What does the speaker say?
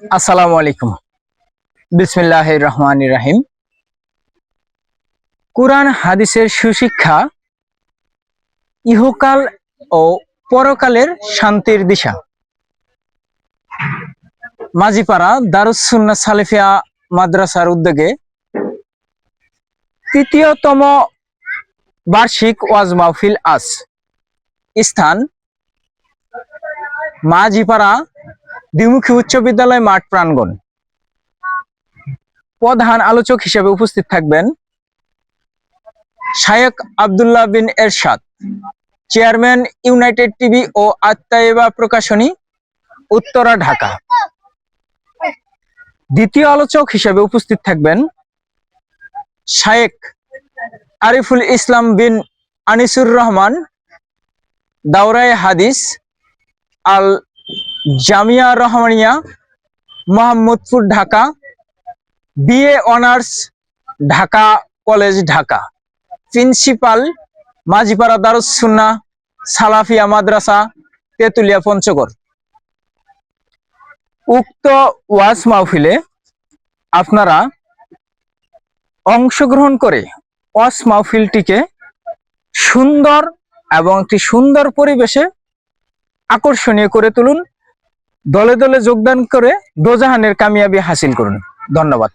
আসসালামু আলাইকুম। বিসমিল্লাহ রহমান রাহিম। কোরআন, হাদিসের সুশিক্ষা ইহকাল ও পরকালের শান্তির দিশা। মাঝিপাড়া দারুসুন্না সালেফিয়া মাদ্রাসার উদ্যোগে তৃতীয়তম বার্ষিক ওয়াজ মাহফিল আজ। স্থান মাঝিপাড়া দ্বিমুখী উচ্চ বিদ্যালয় মাঠ প্রাঙ্গণ। প্রধান আলোচক হিসেবে উপস্থিত থাকবেন Shaikh Abdullah bin Ershad, chairman United TV ও আত্মাইবা প্রকাশনী, উত্তরা, ঢাকা। দ্বিতীয় আলোচক হিসেবে উপস্থিত থাকবেন শায়েক আরিফুল ইসলাম বিন আনিসুর রহমান, দাওরায় হাদিস, Al Jamia Rahmania, Mohammadpur, Dhaka. BA honours, Dhaka college, Dhaka. Principal, Majhipara Darussunna Salafia madrasa, Tetulia Panchagarh. উক্ত ওয়াজ মাহফিলে আপনারা অংশগ্রহণ করে ওয়াজ মাহফিলটিকে সুন্দর এবং একটি সুন্দর পরিবেশে আকর্ষণীয় করে তুলুন। দলে দলে যোগদান করে দোজাহানের কামিয়াবি হাসিল করুন। ধন্যবাদ।